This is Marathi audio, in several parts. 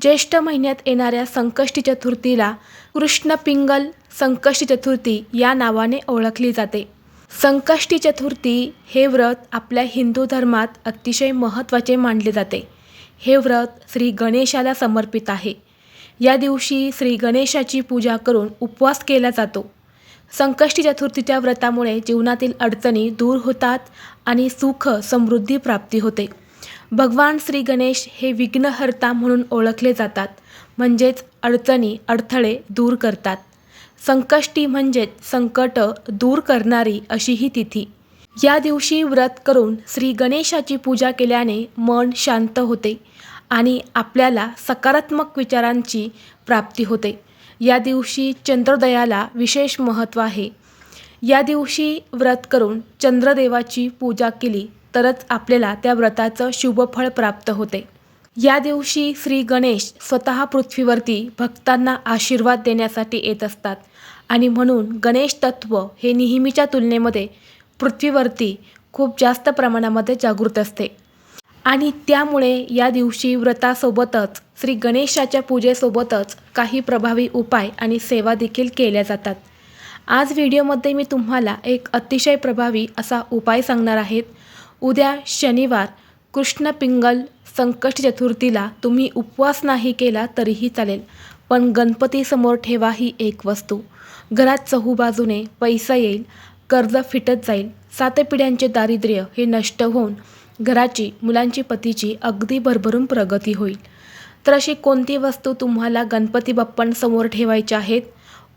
ज्येष्ठ महिन्यात येणाऱ्या संकष्टी चतुर्थीला कृष्ण पिंगल संकष्टी चतुर्थी या नावाने ओळखली जाते. संकष्टी चतुर्थी हे व्रत आपल्या हिंदू धर्मात अतिशय महत्त्वाचे मानले जाते. हे व्रत श्री गणेशाला समर्पित आहे. या दिवशी श्री गणेशाची पूजा करून उपवास केला जातो. संकष्टी चतुर्थीच्या व्रतामुळे जीवनातील अडचणी दूर होतात आणि सुख समृद्धी प्राप्ती होते. भगवान श्री गणेश हे विघ्नहर्ता म्हणून ओळखले जातात. म्हणजेच अडचणी अडथळे दूर करतात. संकष्टी म्हणजेच संकट दूर करणारी अशी ही तिथी. या दिवशी व्रत करून श्री गणेशाची पूजा केल्याने मन शांत होते आणि आपल्याला सकारात्मक विचारांची प्राप्ती होते. या दिवशी चंद्रोदयाला विशेष महत्त्व आहे. या दिवशी व्रत करून चंद्रदेवाची पूजा केली. तरच आपल्याला त्या व्रताचं शुभफळ प्राप्त होते. या दिवशी श्री गणेश स्वतः पृथ्वीवरती भक्तांना आशीर्वाद देण्यासाठी येत असतात आणि म्हणून गणेश तत्व हे नेहमीच्या तुलनेमध्ये पृथ्वीवरती खूप जास्त प्रमाणामध्ये जागृत असते. आणि त्यामुळे या दिवशी व्रतासोबतच श्री गणेशाच्या पूजेसोबतच काही प्रभावी उपाय आणि सेवा देखील केल्या जातात. आज व्हिडिओमध्ये मी तुम्हाला एक अतिशय प्रभावी असा उपाय सांगणार आहेत उद्या शनिवार कृष्णपिंगल संकष्ट चतुर्थीला तुम्ही उपवास नाही केला तरीही चालेल पण गणपतीसमोर ठेवा ही एक वस्तू. घरात चहूबाजूने पैसा येईल कर्ज फिटत जाईल सात पिढ्यांचे दारिद्र्य हे नष्ट होऊन घराची मुलांची पतीची अगदी भरभरून प्रगती होईल. तर अशी कोणती वस्तू तुम्हाला गणपती बाप्पांसमोर ठेवायच्या आहेत?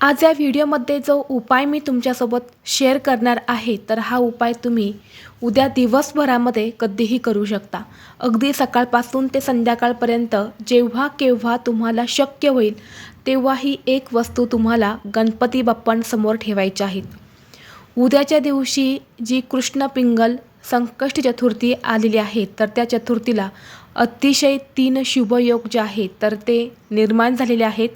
आज या व्हिडिओमध्ये जो उपाय मी तुमच्यासोबत शेअर करणार आहे तर हा उपाय तुम्ही उद्या दिवसभरामध्ये कधीही करू शकता. अगदी सकाळपासून ते संध्याकाळपर्यंत जेव्हा केव्हा तुम्हाला शक्य होईल तेव्हा ही एक वस्तू तुम्हाला गणपती बाप्पांसमोर ठेवायची आहेत उद्याच्या दिवशी जी कृष्ण पिंगल संकष्ट चतुर्थी आलेली आहे तर त्या चतुर्थीला अतिशय तीन शुभयोग जे आहेत तर ते निर्माण झालेले आहेत.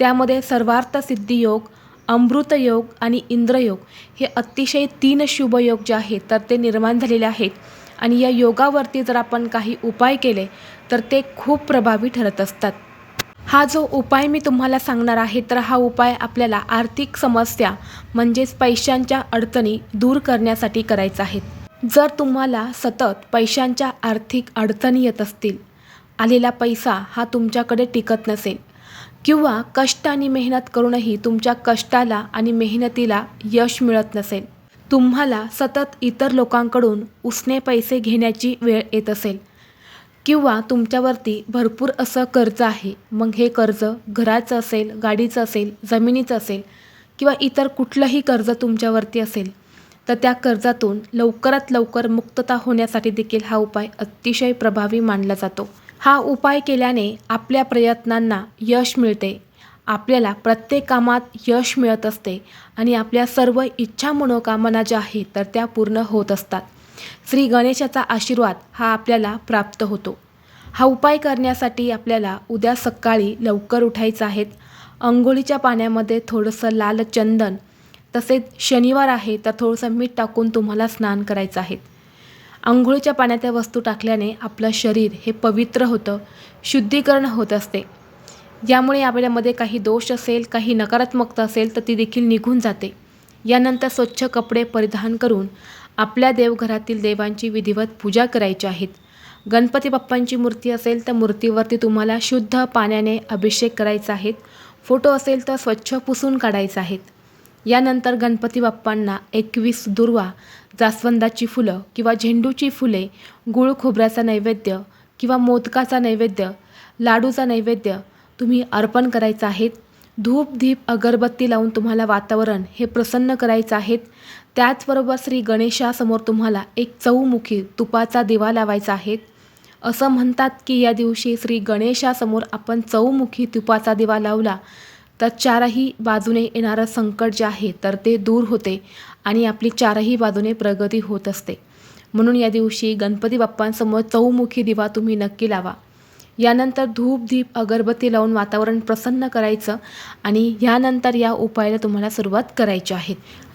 त्यामध्ये सर्वार्थ सिद्धी योग अमृतयोग आणि इंद्रयोग हे अतिशय तीन शुभयोग जे आहेत तर ते निर्माण झालेले आहेत. आणि या योगावरती जर आपण काही उपाय केले तर ते खूप प्रभावी ठरत असतात. हा जो उपाय मी तुम्हाला सांगणार आहे तर हा उपाय आपल्याला आर्थिक समस्या म्हणजेच पैशांच्या अडचणी दूर करण्यासाठी करायचा आहे. जर तुम्हाला सतत पैशांच्या आर्थिक अडचणी येत असतील आलेला पैसा हा तुमच्याकडे टिकत नसेल किंवा कष्ट आणि मेहनत करूनही तुमच्या कष्टाला आणि मेहनतीला यश मिळत नसेल. तुम्हाला सतत इतर लोकांकडून उसने पैसे घेण्याची वेळ येत असेल. किंवा तुमच्यावरती भरपूर असं कर्ज आहे. मग हे कर्ज घराचं असेल गाडीचं असेल जमिनीचं असेल किंवा इतर कुठलंही कर्ज तुमच्यावरती असेल तर त्या कर्जातून लवकरात लवकर मुक्तता होण्यासाठी देखील हा उपाय अतिशय प्रभावी मानला जातो. हा उपाय केल्याने आपल्या प्रयत्नांना यश मिळते. आपल्याला प्रत्येक कामात यश मिळत असते आणि आपल्या सर्व इच्छा मनोकामना ज्या आहेत तर त्या पूर्ण होत असतात. श्री गणेशाचा आशीर्वाद हा आपल्याला प्राप्त होतो. हा उपाय करण्यासाठी आपल्याला उद्या सकाळी लवकर उठायचं आहेत अंघोळीच्या पाण्यामध्ये थोडंसं लाल चंदन तसेच शनिवार आहे तर थोडंसं मीठ टाकून तुम्हाला स्नान करायचं आहे. आंघोळीच्या पाण्यात त्या वस्तू टाकल्याने आपलं शरीर हे पवित्र होतं शुद्धीकरण होत असते. यामुळे आपल्यामध्ये काही दोष असेल काही नकारात्मकता असेल तर ती देखील निघून जाते. यानंतर स्वच्छ कपडे परिधान करून आपल्या देवघरातील देवांची विधिवत पूजा करायची आहेत. गणपती बाप्पांची मूर्ती असेल तर मूर्तीवरती तुम्हाला शुद्ध पाण्याने अभिषेक करायचा आहे. फोटो असेल तर स्वच्छ पुसून काढायचा आहेत यानंतर गणपती बाप्पांना एकवीस दुर्वा जास्वंदाची फुलं किंवा झेंडूची फुले गुळ खोबऱ्याचा नैवेद्य किंवा मोदकाचा नैवेद्य लाडूचा नैवेद्य तुम्ही अर्पण करायचं आहेत. धूप धीप अगरबत्ती लावून तुम्हाला वातावरण हे प्रसन्न करायचं आहेत. त्याचबरोबर श्री गणेशासमोर तुम्हाला एक चौमुखी तुपाचा दिवा लावायचा आहे असं म्हणतात की या दिवशी श्री गणेशासमोर आपण चौमुखी तुपाचा दिवा लावला तर चारही बाजूने येणारं संकट जे आहे तर ते दूर होते आणि आपली चारही बाजूने प्रगती होत असते. म्हणून या दिवशी गणपती बाप्पांसमोर चौमुखी दिवा तुम्ही नक्की लावा. यानंतर धूप दीप अगरबत्ती लावून वातावरण प्रसन्न करायचं आणि यानंतर या उपायाला तुम्हाला सुरुवात करायची आहे.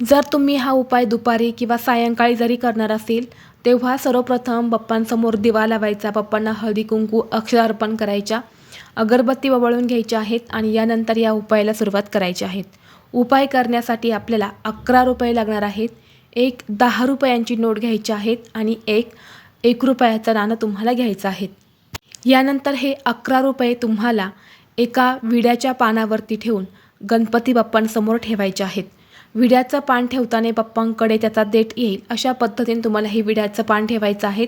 जर तुम्ही हा उपाय दुपारी किंवा सायंकाळी जरी करणार असेल तेव्हा सर्वप्रथम बाप्पांसमोर दिवा लावायचा बाप्पांना हळदी कुंकू अक्षर अर्पण करायच्या. अगरबत्ती वळून घ्यायच्या आहेत आणि यानंतर या उपायाला सुरुवात करायची आहेत. उपाय करण्यासाठी आपल्याला अकरा रुपये लागणार आहेत एक दहा रुपयांची नोट घ्यायची आहेत आणि एक एक रुपयाचं नाणं तुम्हाला घ्यायचं आहे यानंतर हे अकरा रुपये तुम्हाला एका विड्याच्या पानावरती ठेवून गणपती बाप्पांसमोर ठेवायचे आहेत. विड्याचं पान ठेवताना बाप्पांकडे त्याचा देठ येईल अशा पद्धतीने तुम्हाला हे विड्याचं पान ठेवायचं आहे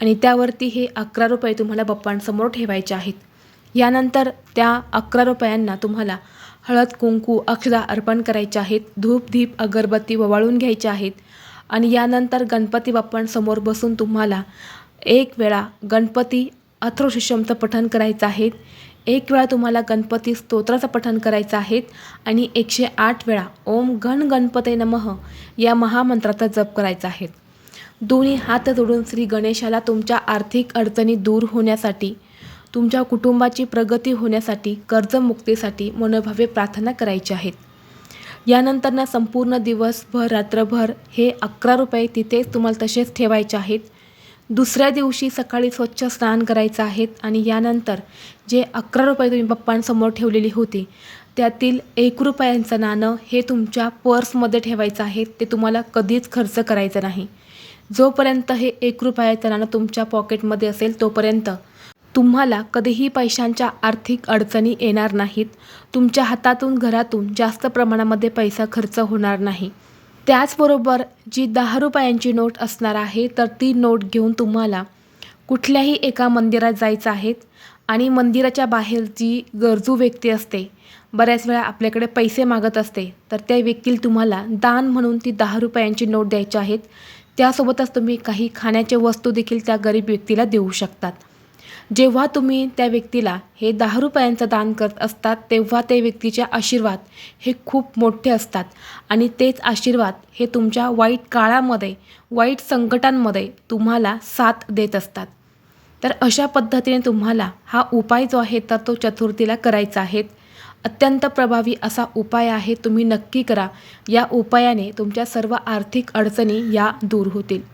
आणि त्यावरती हे अकरा रुपये तुम्हाला बाप्पांसमोर ठेवायचे आहेत. यानंतर त्या अकरा रुपयांना तुम्हाला हळद कुंकू अक्षदा अर्पण करायचे आहेत. धूपधीप अगरबत्ती ववाळून घ्यायचे आहेत. आणि यानंतर गणपती बाप्पांसमोर बसून तुम्हाला एक वेळा गणपती अथर्वशीर्षमचं पठण करायचं आहे. एक वेळा तुम्हाला गणपती स्तोत्राचं पठण करायचं आहे. आणि एकशे आठ वेळा ओम गण गणपते नमः या महामंत्राचा जप करायचा आहे. दोन्ही हात जोडून श्री गणेशाला तुमच्या आर्थिक अडचणी दूर होण्यासाठी तुमच्या कुटुंबाची प्रगती होण्यासाठी कर्जमुक्तीसाठी मनोभावे प्रार्थना करायची आहेत. यानंतर ना संपूर्ण दिवसभर रात्रभर हे अकरा रुपये तिथेच तुम्हाला तसेच ठेवायचे आहेत. दुसऱ्या दिवशी सकाळी स्वच्छ स्नान करायचं आहेत आणि यानंतर जे अकरा रुपये तुम्ही पप्पांसमोर ठेवलेली होती त्यातील एक रुपयांचं नाणं हे तुमच्या पर्समध्ये ठेवायचं आहे. ते तुम्हाला कधीच खर्च करायचं नाही. जोपर्यंत हे एक रुपयाचं नाणं तुमच्या पॉकेटमध्ये असेल तोपर्यंत तुम्हाला कधीही पैशांच्या आर्थिक अडचणी येणार नाहीत. तुमच्या हातातून घरातून जास्त प्रमाणामध्ये पैसा खर्च होणार नाही. त्याचबरोबर जी दहा रुपयांची नोट असणार आहे तर ती नोट घेऊन तुम्हाला कुठल्याही एका मंदिरात जायचं आहे आणि मंदिराच्या बाहेर जी गरजू व्यक्ती असते बऱ्याच वेळा आपल्याकडे पैसे मागत असते तर त्या व्यक्तीला तुम्हाला दान म्हणून ती दहा रुपयांची नोट द्यायची आहेत. त्यासोबतच तुम्ही काही खाण्याच्या वस्तू देखील त्या गरीब व्यक्तीला देऊ शकतात. जेव्हा तुम्ही त्या व्यक्तीला हे दहा रुपयांचं दान करत असतात तेव्हा ते व्यक्तीचे आशीर्वाद हे खूप मोठे असतात. आणि तेच आशीर्वाद हे तुमच्या वाईट काळामध्ये वाईट संकटांमध्ये तुम्हाला साथ देत असतात. तर अशा पद्धतीने तुम्हाला हा उपाय जो आहे तर तो चतुर्थीला करायचा आहे. अत्यंत प्रभावी असा उपाय आहे तुम्ही नक्की करा. या उपायाने तुमच्या सर्व आर्थिक अडचणी या दूर होतील.